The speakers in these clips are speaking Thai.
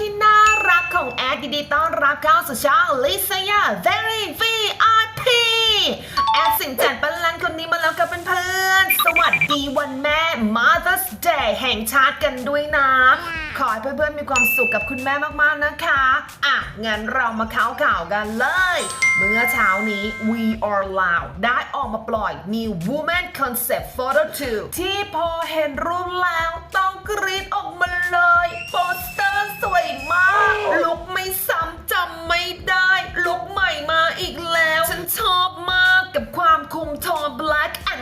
ที่น่ารักของแอดยินดีต้อนรับเข้าสู่ช่องลิซายา Very VIP แอดสิงจันปันลันคนนี้มาแล้วกับเพื่อน สวัสดีวันแม่ Mother's Day แห่งชาติกันด้วยนะ ขอให้เพื่อนๆมีความสุขกับคุณแม่มากๆนะคะ อะ งั้นเรามาข่าวข่าวๆกันเลย เมื่อเช้านี้ We Are Loud ได้ออกมาปล่อย New Woman Concept Photo 2 ที่พอเห็นรูปแล้วต้องกรี๊ดออกมาเลยโปส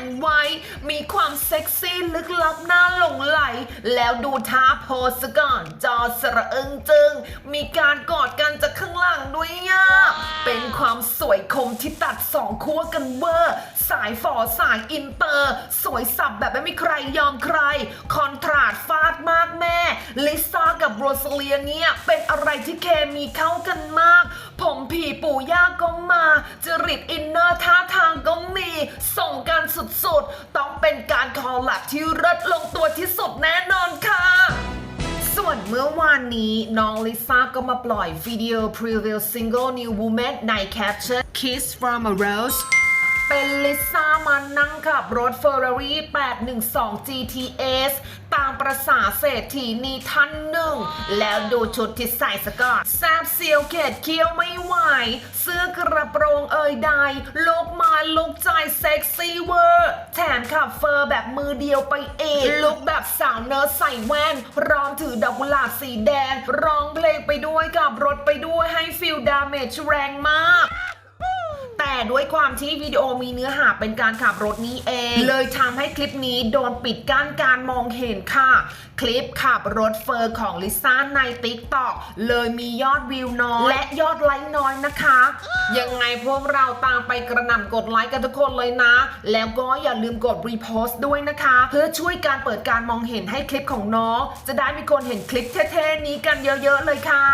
black and white มีความเซ็กซี่ลึกลับน่าหลงไหล แล้วดูท่าโพสก่อนจอสระเอิงจึง มีการกอดกันจากข้างหลังด้วยย่าเป็นความสวยคมที่ตัดสองขั้วกันเวอร์สายฝอสายอินเตอร์ สวยสับแบบไม่มีใครยอมใคร คอนทราสฟาดมากแม่ ลิซ่ากับโรสเลียเนี่ย เป็นอะไรที่เคมีเข้ากันมาก ผมผีปู่ย่าก็มาจริตอินเนอร์ท่าทางก็มี ส่งการสุดๆ ต้องเป็นการคอลแลบที่เลิศลงตัวที่สุดแน่นอนค่ะ ส่วนเมื่อวานนี้น้องลิซ่าก็มาปล่อยวิดีโอพรีวิวซิงเกิล New Woman ในแคปชั่น Kiss from a Rose เป็นลิซ่ามานั่งขับรถ Ferrari 812 GTS ตามประษาเศรษฐีนีท่านหนึ่ง แล้วดูชุดที่ใส่สก่อนแซบเซียวเกตเคี้ยวไม่ไหว เสื้อกระโปรงเอ่ยใดลุกมาลุกใจเซ็กซี่เวอร์แถมขับเฟอร์แบบมือเดียวไปเองลุกแบบสาวเนิร์ดใส่แว่นร้องถือดอกกุหลาบสีแดง ร้องเพลงไปด้วยกับรถไปด้วยให้ฟิลดาเมจแรงมาก แต่ด้วยความที่วิดีโอมีเนื้อหาเป็นการขับรถนี้เอง เลยทำให้คลิปนี้โดนปิดกั้นการมองเห็นค่ะ คลิปขับรถเฟอร์ของลิซ่าใน t ิ k t o k เลยมียอดวิวน้อย และยอดไลค์น้อยนะคะ ยังไงพวกเราตามไปกระหน่ำกดไลค์กันทุกคนเลยนะ แล้วก็อย่าลืมกดรีโพสต์ด้วยนะคะ เพื่อช่วยการเปิดการมองเห็นให้คลิปของน้องจะได้มีคนเห็นคลิปเท่ๆนี้กันเยอะๆเลยค่ะ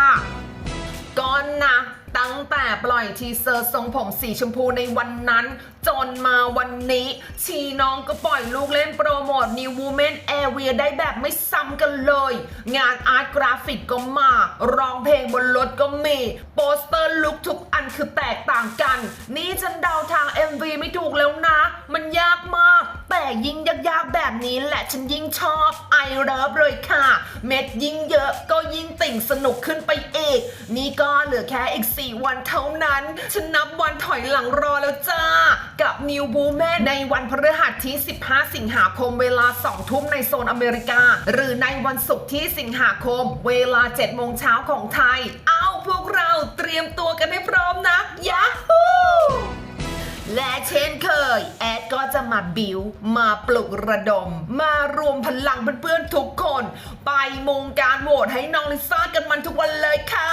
ก่อนนะ ตั้งแต่ปล่อยทีเซอร์ทรงผมสีชมพูในวันนั้น จนมาวันนี้ ชีน้องก็ปล่อยลูกเล่นโปรโมท New Woman Area ได้แบบไม่ซ้ำกันเลย งานอาร์ตกราฟิกก็มาร้องเพลงบนรถก็มี โปสเตอร์ลุกทุกอันคือแตกต่างกัน นี่ฉันเดาทาง MV ไม่ถูกแล้วนะ มันยากมาก แต่ยิ่งยากๆแบบนี้แหละฉันยิ่งชอบไอเลิฟเลยค่ะ เม็ดยิ่งเยอะก็ยิ่งติ่งสนุกขึ้นไปอีก นี่ก็เหลือแค่อีก 4 วันเท่านั้น ฉันนับวันถอยหลังรอแล้วจ้า กับ New Woman ในวันพฤหัสที่ 15 สิงหาคมเวลา 2 ทุ่มในโซนอเมริกา หรือในวันศุกร์ที่สิงหาคม เวลา 7 โมงเช้าของไทย เอาพวกเราเตรียมตัวกันให้พร้อมนะยาฮูและเช่นเคย แอดก็ จะมาบิวมาปลุกระดม มารวมพลังเพื่อนๆทุกคน ไปมงการโหวตให้น้องลิซ่ากันมันทุกวันเลยค่ะ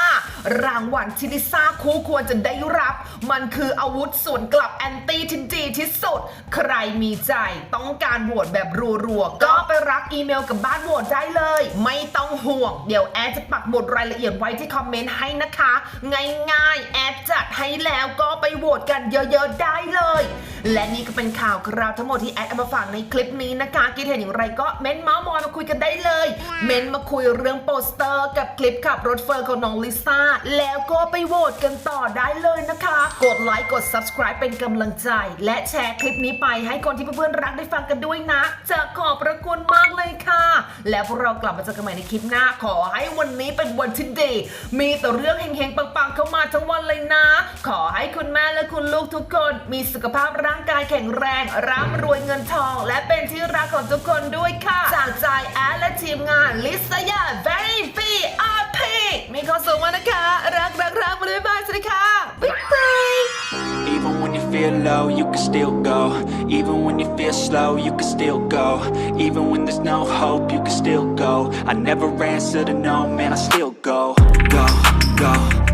รางวัลที่ลิซ่าคู่ควรจะได้รับ มันคืออาวุธส่วนกลับแอนตี้ทินจีที่สุด ใครมีใจต้องการโหวตแบบรัวๆ ก็ไปรับอีเมลกับบ้านโหวตได้เลย ไม่ต้องห่วง เดี๋ยวแอดจะปักหมุดรายละเอียดไว้ที่คอมเมนต์ให้นะคะ ง่ายๆ แอดจัดให้แล้วก็ไปโหวตกันเยอะๆได้เลย และนี่ก็เป็นข่าวคราวทั้งหมดที่แอดเอามาฝากในคลิปนี้นะคะคิดเห็นอย่างไรก็เม้นต์เมาส์มอยมาคุยกันได้เลย เม้นต์มาคุยเรื่องโปสเตอร์กับคลิปขับรถเฟอร์ของน้องลิซ่า แล้วก็ไปโหวตกันต่อได้เลยนะคะ กดไลค์กด subscribe เป็นกำลังใจ และแชร์คลิปนี้ไปให้คนที่เพื่อนๆรักได้ฟังกันด้วยนะ จะขอบพระคุณมากเลยค่ะ แล้วพวกเรากลับมาเจอกันใหม่ในคลิปหน้าขอให้วันนี้เป็นวันที่ดีมีแต่เรื่องเฮงๆปังๆเข้ามาทั้งวันเลยนะ ขอให้คุณแม่และคุณลูกทุกคนมีสุขภาพร่างางกายแข็งแรงร่ำรวยเงินทอง และเป็นที่รักของทุกคนด้วยค่ะ จากใจแอดและทีมงานลิซยา very VIP มีความสุขมากนะคะ รักรักรักมายบายสวัสดีค่ะบ๊ายบาย Even when you feel low, you can still go. Even when you feel slow, you can still go. Even when there's no hope, you can still go. I never answer to no, man, I still go. Go, go.